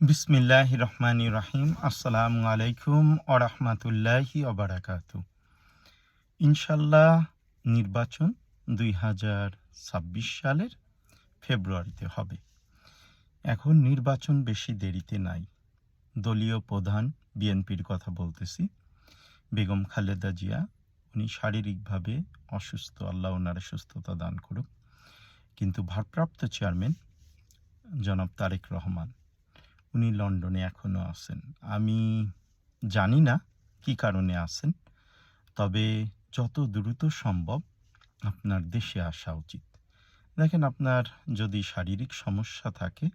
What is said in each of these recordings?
বিসমিল্লাহ রহমান রাহিম। আসসালামু আলাইকুম আরহামাতুল্লাহি অবরাকাত ইনশাল্লাহ নির্বাচন দুই হাজার ছাব্বিশ সালের ফেব্রুয়ারিতে হবে। এখন নির্বাচন বেশি দেরিতে নাই। দলীয় প্রধান বিএনপির কথা বলতেছি। বেগম খালেদা জিয়া, উনি শারীরিকভাবে অসুস্থ, আল্লাহ ওনার সুস্থতা দান করুক। কিন্তু ভারপ্রাপ্ত চেয়ারম্যান জনাব তারেক রহমান উনি লন্ডনে এখনও আছেন? আমি জানি না কি কারণে আছেন, তবে যত দ্রুত সম্ভব আপনার দেশে আসা উচিত। দেখেন, আপনার যদি শারীরিক সমস্যা থাকে,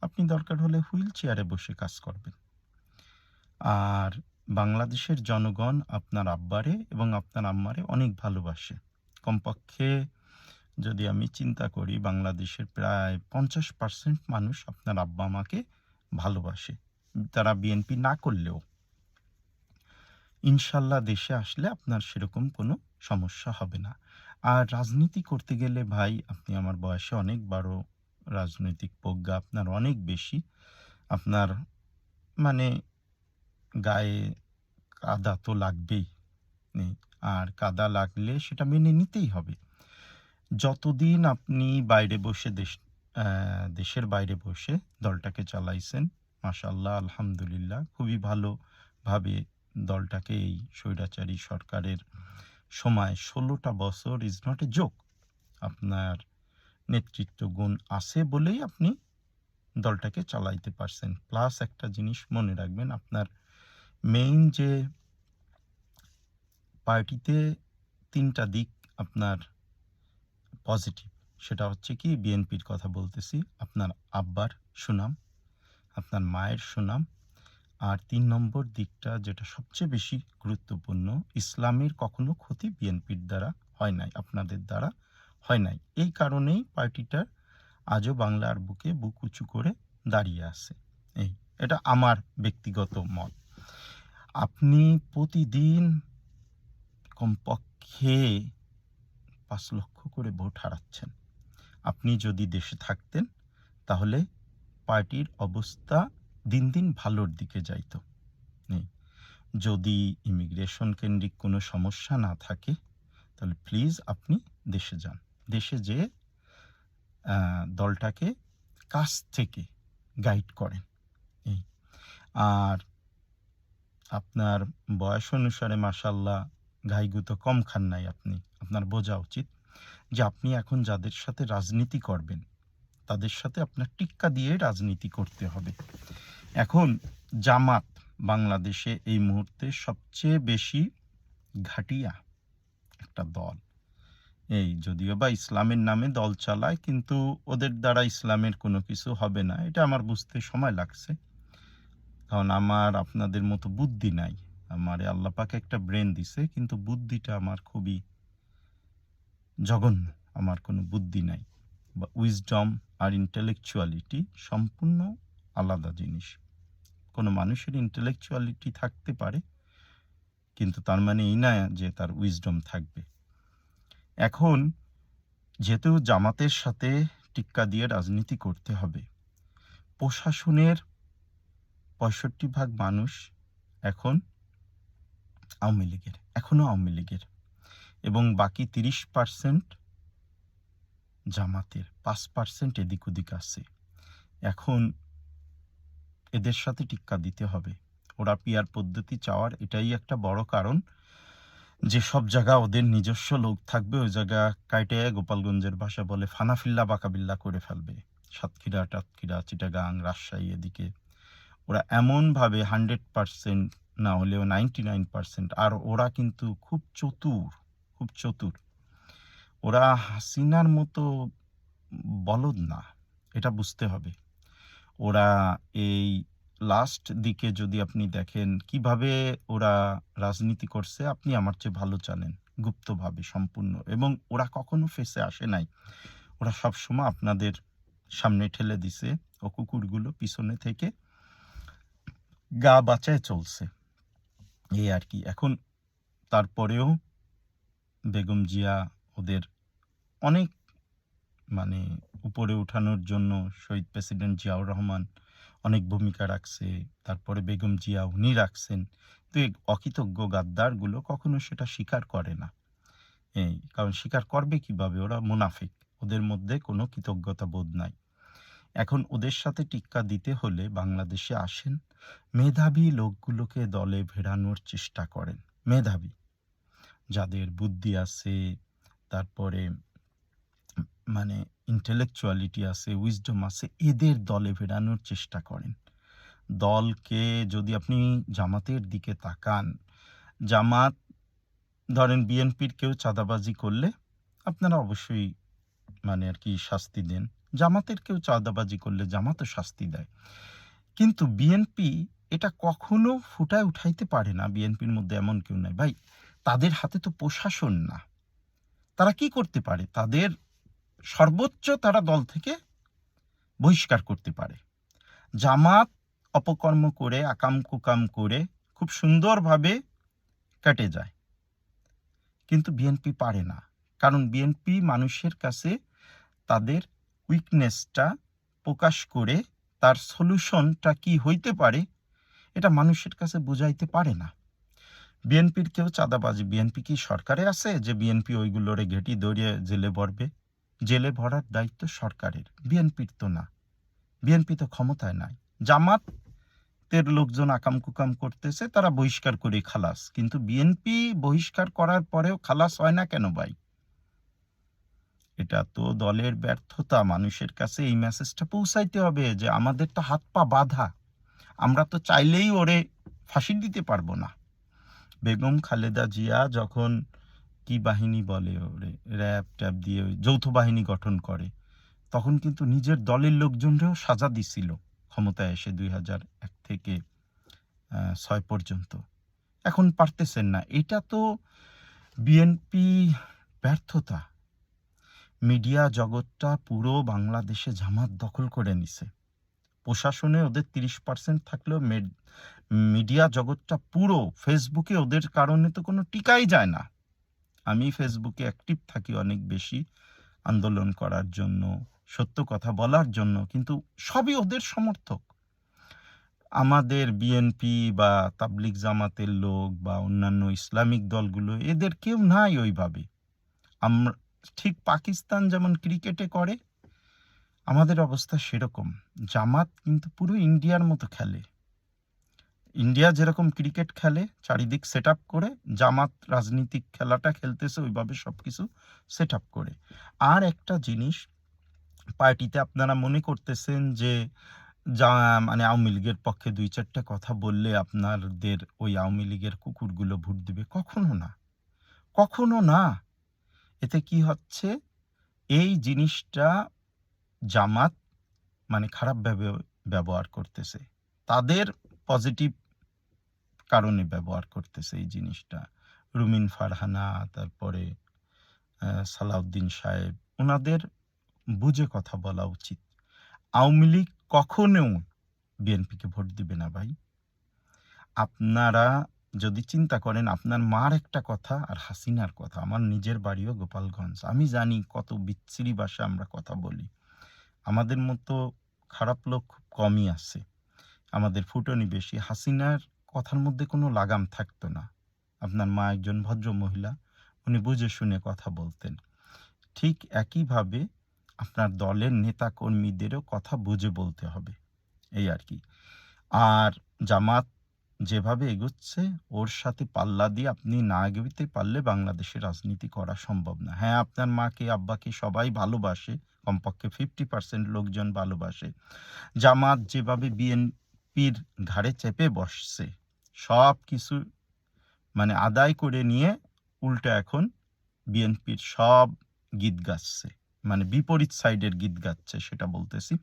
আপনি দরকার হলে হুইল চেয়ারে বসে কাজ করবেন। আর বাংলাদেশের জনগণ আপনার আব্বারে এবং আপনার আম্মারে অনেক ভালোবাসে। কমপক্ষে যদি আমি চিন্তা করি, বাংলাদেশের প্রায় পঞ্চাশ পার্সেন্ট মানুষ আপনার আব্বা আমাকে ভালোবাসে। তারা বিএনপি না করলেও ইনশাল্লাহ দেশে আসলে আপনার সেরকম কোনো সমস্যা হবে না। আর রাজনীতি করতে গেলে ভাই, আপনি আমার বয়সে অনেক বড় রাজনৈতিক প্রজ্ঞা আপনার অনেক বেশি। আপনার মানে গায়ে কাদা তো লাগবেই। আর কাদা লাগলে সেটা মেনে নিতেই হবে। যতদিন আপনি বাইরে বসে দেশ দেশের বাইরে বসে দলটাকে চালাইছেন। মাশাল্লাহ আলহামদুলিল্লাহ, খুবই ভালোভাবে দলটাকে এই স্বৈরাচারী সরকারের সময় ষোলোটা বছর ইজ নট এ জোক আপনার নেতৃত্ব গুণ আছে বলেই আপনি দলটাকে চালাইতে পারছেন। প্লাস একটা জিনিস মনে রাখবেন, আপনার মেইন যে পার্টিতে তিনটা দিক আপনার পজিটিভ সেটা হচ্ছে কি, বিএনপির কথা বলতেছি। আপনার আব্বার সুনাম, আপনার মায়ের সুনাম। আর তিন নম্বর দিকটা যেটা সবচেয়ে বেশি গুরুত্বপূর্ণ, ইসলামের কখনো ক্ষতি বিএনপির দ্বারা হয় নাই, আপনাদের দ্বারা হয় নাই। এই কারণেই পার্টিটার আজও বাংলার বুকে বুক উঁচু করে দাঁড়িয়ে আছে। এই, এটা আমার ব্যক্তিগত মত। আপনি প্রতিদিন কমপক্ষে পাঁচ লক্ষ করে ভোট হারাচ্ছেন। আপনি যদি দেশে থাকতেন, তাহলে পার্টির অবস্থা দিন দিন ভালোর দিকে যাইত। যদি ইমিগ্রেশন কেন্দ্রিক কোনো সমস্যা না থাকে, তাহলে প্লিজ আপনি দেশে যান। দেশে যে দলটাকে কাছ থেকে গাইড করেন। আর আপনার বয়স অনুসারে মাসাল্লাহ ঘাইগুতো কম খান নাই আপনি। আপনার বোঝা উচিত। যে আপনি এখন যাদের সাথে রাজনীতি করবেন, তাদের সাথে আপনার টিক্কা দিয়ে রাজনীতি করতে হবে। এখন জামাত বাংলাদেশে এই মুহূর্তে সবচেয়ে বেশি ঘাটিয়া একটা দল। এই যদিও বা ইসলামের নামে দল চালায়, কিন্তু ওদের দ্বারা ইসলামের কোনো কিছু হবে না। এটা আমার বুঝতে সময় লাগছে। কারণ আমার, আপনাদের মতো বুদ্ধি নাই। আমার আল্লাপাকে একটা ব্রেন দিছে, কিন্তু বুদ্ধিটা আমার খুবই জঘন্য, আমার কোনো বুদ্ধি নাই। বা উইজডম আর ইন্টেলেকচুয়ালিটি সম্পূর্ণ আলাদা জিনিস। কোনো মানুষের ইন্টেলেকচুয়ালিটি থাকতে পারে, কিন্তু তার মানে এই না যে তার উইজডম থাকবে। এখন যেহেতু জামাতের সাথে টিক্কা দিয়ে রাজনীতি করতে হবে, প্রশাসনের পঁয়ষট্টি ভাগ মানুষ এখন আওয়ামী লীগের এখনও আওয়ামী লীগের। এবং বাকি তিরিশ পার্সেন্ট জামাতের পাঁচ পার্সেন্ট এদিক ওদিক আছে। এখন এদের সাথে টিক্কা দিতে হবে। ওরা পিয়ার পদ্ধতি চাওয়ার এটাই একটা বড় কারণ যে সব জায়গা ওদের নিজস্ব লোক থাকবে, ওই জায়গা কাইটে গোপালগঞ্জের ভাষা বলে ফানাফিল্লা বাকাবিল্লা করে ফেলবে। সাতক্ষীরা, টাতক্ষীরা, চিটাগাং, রাজশাহী এদিকে। ওরা এমনভাবে হান্ড্রেড পার্সেন্ট না হলেও নাইনটি নাইন পার্সেন্ট আর ওরা কিন্তু খুব চতুর। খুব চতুর। ওরা হাসিনার মতো বলদ না, এটা বুঝতে হবে। ওরা এই লাস্ট দিকে যদি আপনি দেখেন কীভাবে ওরা রাজনীতি করছে, আপনি আমার চেয়ে ভালো জানেন, গুপ্তভাবে, সম্পূর্ণ। এবং ওরা কখনো ফেসে আসে নাই। ওরা সবসময় আপনাদের সামনে ঠেলে দিছে, ও কুকুরগুলো পিছনে থেকে গা বাঁচায় চলছে। এই আর কি। এখন তারপরেও বেগম জিয়া ওদের অনেক মানে উপরে উঠানোর জন্য শহীদ প্রেসিডেন্ট জিয়াউর রহমান অনেক ভূমিকা রাখছে, তারপরে বেগম জিয়া উনি রাখছেন। তো এই অকৃতজ্ঞ গাদ্দারগুলো কখনো সেটা স্বীকার করে না। এই কারণ স্বীকার করবে কীভাবে? ওরা মুনাফিক, ওদের মধ্যে কোনো কৃতজ্ঞতা বোধ নাই। এখন ওদের সাথে টিক্কা দিতে হলে বাংলাদেশে আসেন। মেধাবী লোকগুলোকে দলে ভেড়ানোর চেষ্টা করেন। মেধাবী। যাদের বুদ্ধি আছে, তারপরে মানে ইন্টেলেকচুয়ালিটি আছে উইজডম আছে, এদের দলে ভেড়ানোর চেষ্টা করেন। দলকে যদি আপনি জামাতের দিকে তাকান, জামাত ধরেন বিএনপির কেউ চাঁদাবাজি করলে আপনারা অবশ্যই মানে আর কি শাস্তি দেন। জামাতের কেউ চাঁদাবাজি করলে জামাতও শাস্তি দেয়। কিন্তু বিএনপি এটা কখনো ফুটায় উঠাইতে পারে না। বিএনপির মধ্যে এমন কেউ নাই। ভাই তাদের হাতে তো প্রশাসন না। তারা কি করতে পারে? তাদের সর্বোচ্চ তারা দল থেকে বহিষ্কার করতে পারে। জামাত অপকর্ম করে, আকাম কুকাম করে খুব সুন্দরভাবে কেটে যায়। কিন্তু বিএনপি পারে না। কারণ বিএনপি মানুষের কাছে তাদের উইকনেসটা প্রকাশ করে তার সলিউশনটা কি হইতে পারে, এটা মানুষের কাছে বোঝাইতে পারে না। বিএনপির কেউ চাঁদাবাজি, বিএনপি কি সরকারে আছে যে বিএনপি ওইগুলোরে ঘেটি দৌড়িয়ে জেলে ভরবে? জেলে ভরার দায়িত্ব সরকারের, বিএনপির তো না। বিএনপি তো ক্ষমতায় নাই। জামাতের লোকজন আকাম কুকাম করতেছে, তারা বহিষ্কার করে খালাস। কিন্তু বিএনপি বহিষ্কার করার পরেও খালাস হয় না কেন ভাই? এটা তো দলের ব্যর্থতা, মানুষের কাছে এই মেসেজটা পৌঁছাইতে হবে যে আমাদের তো হাত পা বাঁধা। আমরা তো চাইলেই ওরে ফাঁসি দিতে পারব না। বেগম খালেদা জিয়া যখন কি বাহিনী বলে ওরে, র্যাব ট্যাব দিয়ে যৌথ বাহিনী গঠন করে, তখন কিন্তু নিজের দলের লোকজনরাও সাজা দিছিল ক্ষমতায় এসে দুই হাজার এক থেকে ছয় পর্যন্ত। এখন পারতেছেন না। এটা তো বিএনপি ব্যর্থতা। মিডিয়া জগৎটা পুরো বাংলাদেশে জামাত দখল করে নিছে। প্রশাসনে ওদের তিরিশ পার্সেন্ট থাকলেও মেড- মিডিয়া জগৎটা পুরো ফেসবুকে ওদের কারণে তো কোনো টিকাই যায় না। আমি ফেসবুকে অ্যাক্টিভ থাকি অনেক বেশি আন্দোলন করার জন্য, সত্য কথা বলার জন্য, কিন্তু সবই ওদের সমর্থক। আমাদের বিএনপি বা তাবলিগ জামাতের লোক বা অন্যান্য ইসলামিক দলগুলো, এদের কেউ নাই ওইভাবে। আমরা ঠিক পাকিস্তান যেমন ক্রিকেটে করে আমাদের অবস্থা সেরকম। জামাত কিন্তু পুরো ইন্ডিয়ার মতো খেলে। ইন্ডিয়া যেরকম ক্রিকেট খেলে, চারিদিক সেট করে, জামাত রাজনীতিক খেলাটা খেলতেছে, ওইভাবে সব কিছু সেট করে। আর একটা জিনিস, পার্টিতে আপনারা মনে করতেছেন যে, যা মানে আওয়ামী লীগের পক্ষে দুই চারটা কথা বললে আপনাদের ওই আওয়ামী লীগের কুকুরগুলো ভোট দিবে? কখনো না। কখনো না। এতে কি হচ্ছে? এই জিনিসটা জামাত মানে খারাপ ব্যবহার করতেছে। তাদের পজিটিভ কারণে ব্যবহার করতেছে এই জিনিসটা। রুমিন ফারহানা, তারপরে সালাউদ্দিন সাহেব ওনাদের বুঝে কথা বলা উচিত। আওয়ামী লীগ কখনো বিএনপিকে ভোট দিবে না ভাই। আপনারা যদি চিন্তা করেন, আপনার মার একটা কথা আর হাসিনার কথা। আমার নিজের বাড়িও গোপালগঞ্জ। আমি জানি কত বিচ্ছিরি ভাষা আমরা কথা বলি। আমাদের মতো খারাপ লোক খুব কমই আছে আমাদের ফুটনি বেশি। হাসিনার কথার মধ্যে কোনো লাগাম থাকতো না। আপনার মা একজন ভদ্র মহিলা, উনি বুঝে শুনে কথা বলতেন। ঠিক একইভাবে আপনার দলের নেতা কর্মীদেরও কথা বুঝে বলতে হবে। এই আর কি। আর জামাত যেভাবে এগোচ্ছে, ওর সাথে পাল্লা দিয়ে আপনি না এগোতে পারলে বাংলাদেশে রাজনীতি করা সম্ভব না। হ্যাঁ আপনার মাকে, আব্বাকে সবাই ভালোবাসে, কমপক্ষে ফিফটি পার্সেন্ট লোকজন ভালোবাসে। জামাত যেভাবে বিএনপির ঘাড়ে চেপে বসছে, সব কিছু মানে আদায় করে নিয়ে উল্টো এখন বিএনপির সব গীত গাচ্ছে মানে বিপরীত সাইডের গীত গাচ্ছে, সেটা বলতেছি।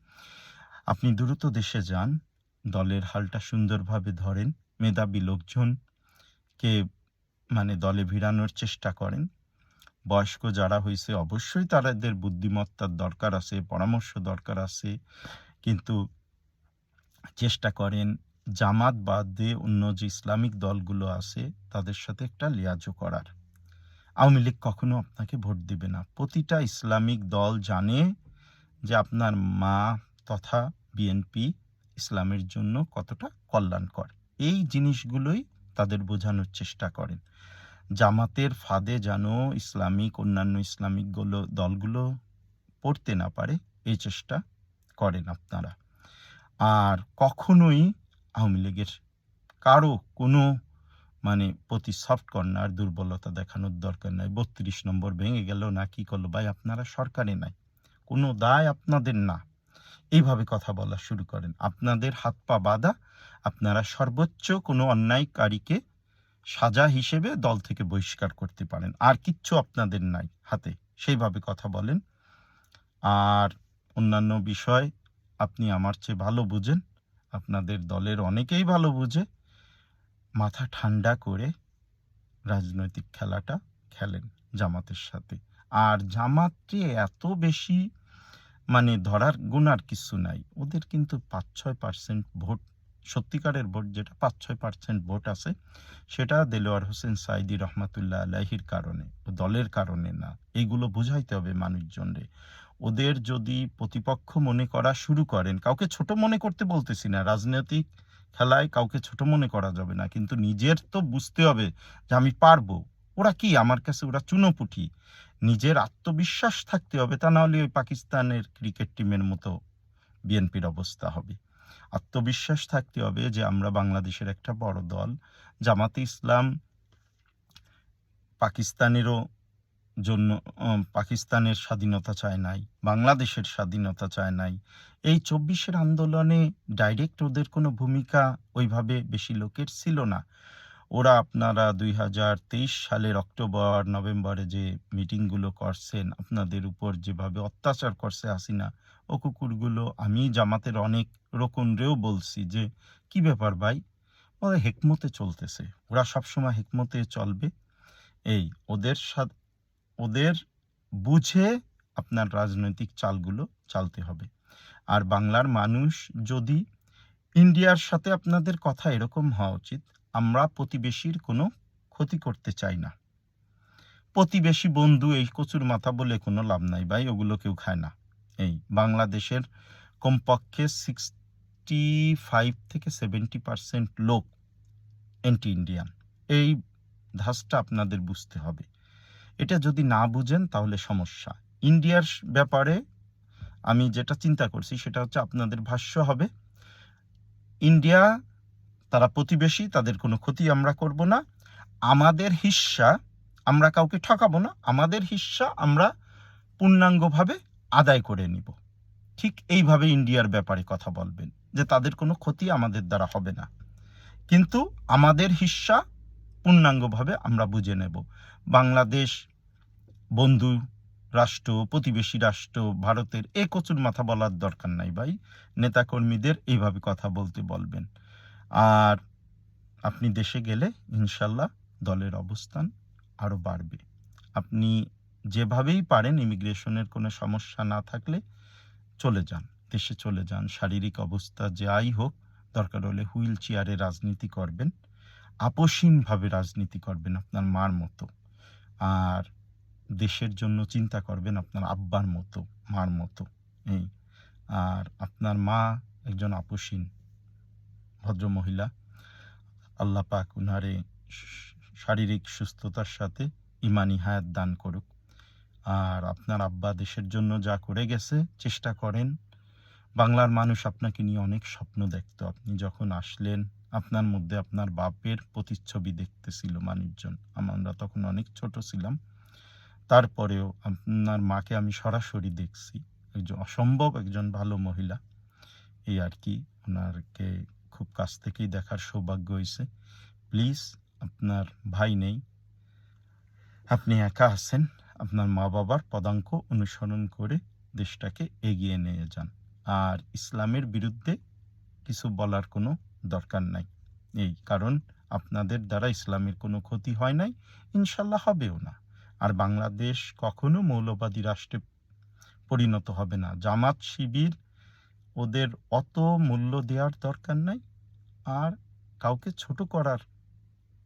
আপনি দ্রুত দেশে যান দলের হালটা সুন্দরভাবে ধরেন, মেধাবী লোকজনকে মানে দলে ভিড়ানোর চেষ্টা করেন। বয়স্ক যারা হয়েছে অবশ্যই তাদের বুদ্ধিমত্তার দরকার আছে, পরামর্শ দরকার আছে, কিন্তু চেষ্টা করেন জামাত বাদ দিয়ে অন্য যে ইসলামিক দলগুলো আছে তাদের সাথে একটা লিয়াজো করার। আওয়ামী লীগ কখনো আপনাকে ভোট দিবে না। প্রতিটা ইসলামিক দল জানে যে আপনার মা তথা বিএনপি ইসলামের জন্য কতটা কল্যাণকর। এই জিনিসগুলোই তাদের বোঝানোর চেষ্টা করেন। জামাতের ফাঁদে যেন ইসলামিক, অন্যান্য ইসলামিকগুলো, দলগুলো পড়তে না পারে, এই চেষ্টা করেন আপনারা। আর কখনোই আওয়ামী লীগের কারও কোনো মানে প্রতি সফট কর্নার দুর্বলতা দেখানোর দরকার নাই। বত্রিশ নম্বর ভেঙে গেল, না কি করল? ভাই, আপনারা সরকারে নাই। কোনো দায় আপনাদের না। এইভাবে কথা বলা শুরু করেন। আপনাদের হাত পা বাঁধা, আপনারা সর্বোচ্চ কোনো অন্যায়কারীকে সাজা হিসেবে দল থেকে বহিষ্কার করতে পারেন। আর কিচ্ছু আপনাদের নাই হাতে, সেইভাবে কথা বলেন। আর অন্যান্য বিষয়, আপনি আমার চেয়ে ভালো বুঝেন, আপনাদের দলের অনেকেই ভালো বুঝে। মাথা ঠান্ডা করে রাজনৈতিক খেলাটা খেলেন জামাতের সাথে। আর জামাতটি এত বেশি মানে ধরার গুণার কিছু নাই। ওদের কিন্তু পাঁচ ছয় পার্সেন্ট ভোট, সত্যিকারের ভোট যেটা পাঁচ ছয় পার্সেন্ট ভোট আছে, সেটা দেলোয়ার হোসেন সাইদি রহমাতুল্লাহ আলাহির কারণে, দলের কারণে না। এইগুলো বুঝাইতে হবে মানুষজনরে। ওদের যদি প্রতিপক্ষ মনে করা শুরু করেন, কাউকে ছোট মনে করতে বলতেছি না, রাজনৈতিক খেলায় কাউকে ছোট মনে করা যাবে না, কিন্তু নিজের তো বুঝতে হবে যে আমি পারব। ওরা কি? আমার কাছে ওরা চুনোপুটি নিজের আত্মবিশ্বাস থাকতে হবে, তা নাহলে ওই পাকিস্তানের ক্রিকেট টিমের মতো বিএনপির অবস্থা হবে। আত্মবিশ্বাস থাকতে হবে যে আমরা বাংলাদেশের একটা বড় দল। জামাতে ইসলাম পাকিস্তানেরও জন্য পাকিস্তানের স্বাধীনতা চায় নাই, বাংলাদেশের স্বাধীনতা চায় নাই। এই চব্বিশের আন্দোলনে ডাইরেক্ট ওদের কোনো ভূমিকা ওইভাবে বেশি লোকের ছিল না। ওরা আপনারা দুই হাজার তেইশ সালের অক্টোবর, নভেম্বরে যে মিটিংগুলো করছেন, আপনাদের উপর যেভাবে অত্যাচার করছে হাসিনা ও কুকুরগুলো, আমি জামাতের অনেক রকমরেও বলছি যে, কি ব্যাপার ভাই? ওরা হেকমতে চলতেছে। ওরা সবসময় হেকমতে চলবে। এই, ওদের সাথে, ওদের বুঝে আপনার রাজনৈতিক চালগুলো চালতে হবে। আর বাংলার মানুষ যদি ইন্ডিয়ার সাথে আপনাদের কথা এরকম হওয়া উচিত আমরা প্রতিবেশীর কোনো ক্ষতি করতে চাই না। প্রতিবেশী বন্ধু এই কচুর মাথা বলে কোনো লাভ নাই ভাই, ওগুলো কেউ খায় না। এই বাংলাদেশের কমপক্ষে সিক্সটি ফাইভ থেকে সেভেন্টি পার্সেন্ট লোক অ্যান্টি ইন্ডিয়ান এই ধাঁচটা আপনাদের বুঝতে হবে। এটা যদি না বুঝেন তাহলে সমস্যা। ইন্ডিয়ার ব্যাপারে আমি যেটা চিন্তা করছি সেটা হচ্ছে আপনাদের ভাষ্য হবে ইন্ডিয়া তারা প্রতিবেশী, তাদের কোনো ক্ষতি আমরা করব না। আমাদের হিস্সা আমরা কাউকে ঠকাবো না। আমাদের হিস্সা আমরা পূর্ণাঙ্গভাবে আদায় করে নিব। ঠিক এইভাবে ইন্ডিয়ার ব্যাপারে কথা বলবেন, যে তাদের কোনো ক্ষতি আমাদের দ্বারা হবে না। কিন্তু আমাদের হিস্সা পূর্ণাঙ্গভাবে আমরা বুঝে নেব। বাংলাদেশ বন্ধু রাষ্ট্র, প্রতিবেশী রাষ্ট্র, ভারতের এ কচুর মাথা বলার দরকার নাই ভাই। নেতাকর্মীদের এইভাবে কথা বলতে বলবেন। আর আপনি দেশে গেলে ইনশাল্লাহ দলের অবস্থান আরও বাড়বে। আপনি যেভাবেই পারেন ইমিগ্রেশনের কোনো সমস্যা না থাকলে চলে যান, দেশে চলে যান, শারীরিক অবস্থা যাই হোক, দরকার হলে হুইল চেয়ারে রাজনীতি করবেন আপসীনভাবে রাজনীতি করবেন আপনার মার মতো। আর দেশের জন্য চিন্তা করবেন আপনার আব্বার মতো, মার মতো। এই, আর আপনার মা একজন আপসীন ভদ্র মহিলা, আল্লাহ পাক উনারে শারীরিক সুস্থতার সাথে ইমানি হায়াত দান করুক। আর আপনার আব্বা দেশের জন্য যা করে গেছে, চেষ্টা করেন। বাংলার মানুষ আপনাকে নিয়ে অনেক স্বপ্ন দেখত। আপনি যখন আসলেন, আপনার মধ্যে আপনার বাপের প্রতিচ্ছবি দেখতেছিল মানুষজন। আমরা তখন অনেক ছোট ছিলাম। তারপরেও আপনার মাকে আমি সরাসরি দেখছি। একজন অসম্ভব একজন ভালো মহিলা। এই আর কি ওনারকে খুব কাছ থেকেই দেখার সৌভাগ্য হয়েছে প্লিজ আপনার ভাই নেই। আপনি একা আছেন। আপনার মা বাবার পদাঙ্ক অনুসরণ করে দেশটাকে এগিয়ে নিয়ে যান। আর ইসলামের বিরুদ্ধে কিছু বলার কোনো দরকার নাই। এই কারণ আপনাদের দ্বারা ইসলামের কোনো ক্ষতি হয় নাই। ইনশাল্লাহ হবেও না। আর বাংলাদেশ কখনো মৌলবাদী রাষ্ট্রে পরিণত হবে না। জামাত শিবির ওদের অত মূল্য দেওয়ার দরকার নাই আর কাউকে ছোট করার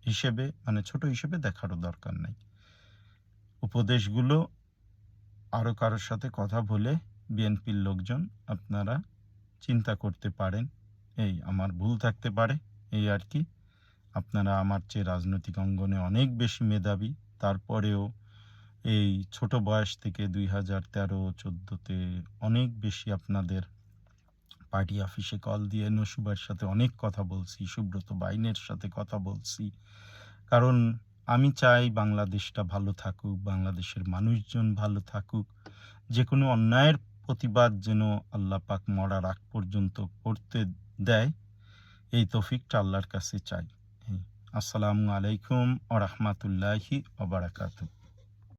হিসেবে মানে ছোট হিসেবে দেখারও দরকার নাই। উপদেশগুলো আরও কারোর সাথে কথা বলে বিএনপির লোকজন আপনারা চিন্তা করতে পারেন, এই আমার ভুল থাকতে পারে, এই আর কি। আপনারা আমার চেয়ে রাজনৈতিক অঙ্গনে অনেক বেশি মেধাবী, তারপরেও এই ছোট বয়স থেকে দুই হাজার তেরো, চোদ্দোতে অনেক বেশি আপনাদের পার্টি অফিসে কল দিয়ে নসুবার সাথে অনেক কথা বলছি, সুব্রত বাইনের সাথে কথা বলছি। কারণ আমি চাই বাংলাদেশটা ভালো থাকুক, বাংলাদেশের মানুষজন ভালো থাকুক। যে কোনো অন্যায়ের প্রতিবাদ যেন আল্লাহ পাক মরার আগ পর্যন্ত করতে দেয়, এই তৌফিকটা আল্লাহর কাছে চাই। আসসালামু আলাইকুম আ রহমতুল্লাহি